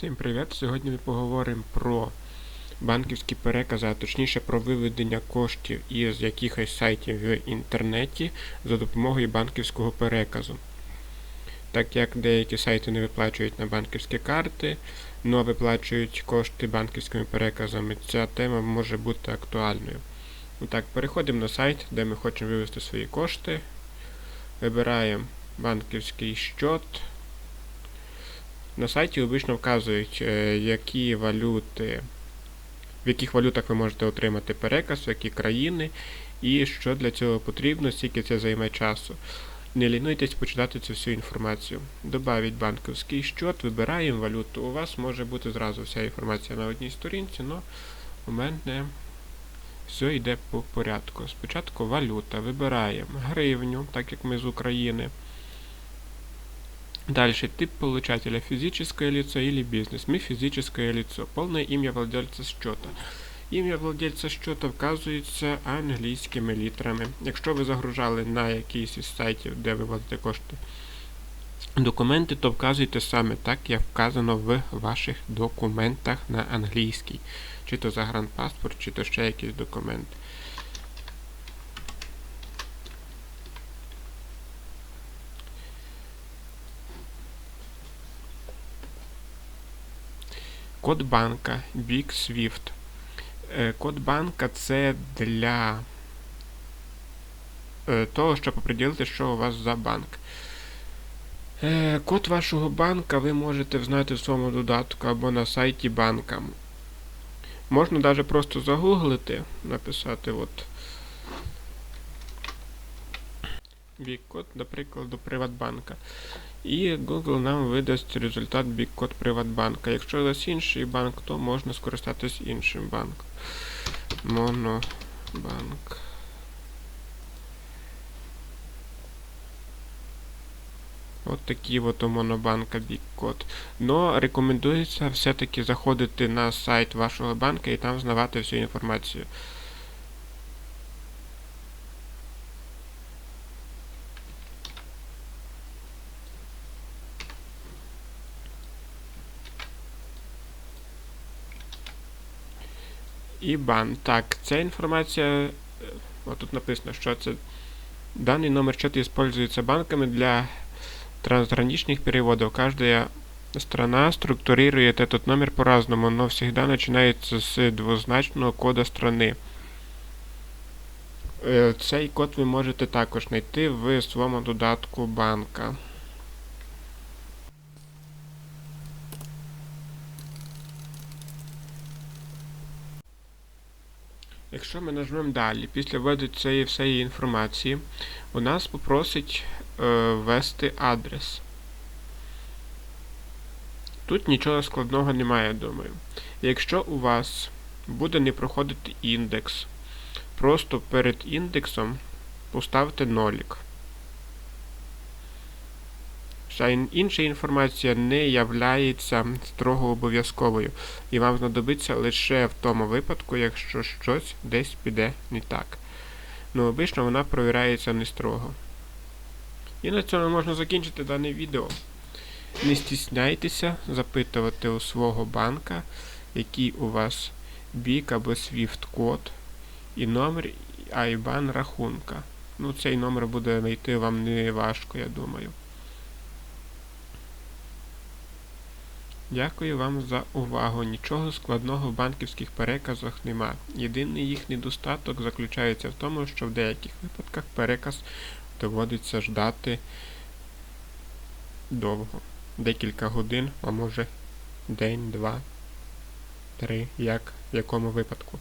Всім привіт! Сьогодні ми поговоримо про банківські перекази, а точніше про виведення коштів із якихось сайтів в інтернеті за допомогою банківського переказу. Так як деякі сайти не виплачують на банківські карти, но виплачують кошти банківськими переказами, ця тема може бути актуальною. Так, переходимо на сайт, де ми хочемо вивести свої кошти. Вибираємо банківський счет. На сайті обично вказують, е, які валюти, в яких валютах ви можете отримати переказ, в які країни, і що для цього потрібно, скільки це займе часу. Не лінуйтесь почитати цю всю інформацію. Добавіть банківський счет, вибираємо валюту. У вас може бути зразу вся інформація на одній сторінці, але у мене все йде по порядку. Спочатку валюта. Вибираємо гривню, так як ми з України. Дальше тип получателя физическое лицо или бизнес. Мы физическое лицо. Полное имя владельца счета. Ім'я владельця счета вказується англійськими літерами. Якщо ви загружали на якийсь із сайтів, де ви вводите кошти документи, то вказуйте саме так, як вказано в ваших документах на англійській. Чи то загранпаспорт, чи то ще якийсь документ. Код банка Big Swift. Е, Код банка це для е, того, щоб оприділити, що у вас за банк. Е, Код вашого банка ви можете знати в своєму додатку або на сайті банка. Можна навіть просто загуглити, написати от Бік-код, до прикладу, Приватбанка. І Google нам видасть результат бік-код Приватбанка. Якщо у вас інший банк, то можна скористатись іншим банком. Монобанк. От такий от у Монобанка бік-код. Но рекомендується все-таки заходити на сайт вашого банка і там знавати всю інформацію. IBAN. Так, ця інформація. е, От тут написано, що це даний номер счета используется банками для трансграничных переводов. Каждая страна структурирует этот номер по-разному, но всегда начинается с двозначного кода страны. Е, Цей код ви можете також знайти в своєму додатку банка. Якщо ми нажмемо далі, після введу цієї всієї інформації, у нас попросить е, ввести адрес. Тут нічого складного немає, думаю. Якщо у вас буде не проходити індекс, просто перед індексом поставте нолік. Ін- інша інформація не являється строго обов'язковою, і вам знадобиться лише в тому випадку, якщо щось десь піде не так. Ну, обично вона провіряється не строго. І на цьому можна закінчити дане відео. Не стісняйтеся запитувати у свого банка, який у вас бік або SWIFT код і номер IBAN рахунка. Ну, цей номер буде знайти вам не важко, я думаю. Дякую вам за увагу. Нічого складного в банківських переказах нема. Єдиний їх недостаток заключається в тому, що в деяких випадках переказ доводиться ждати довго. Декілька годин, а може день, два, три, як в якому випадку.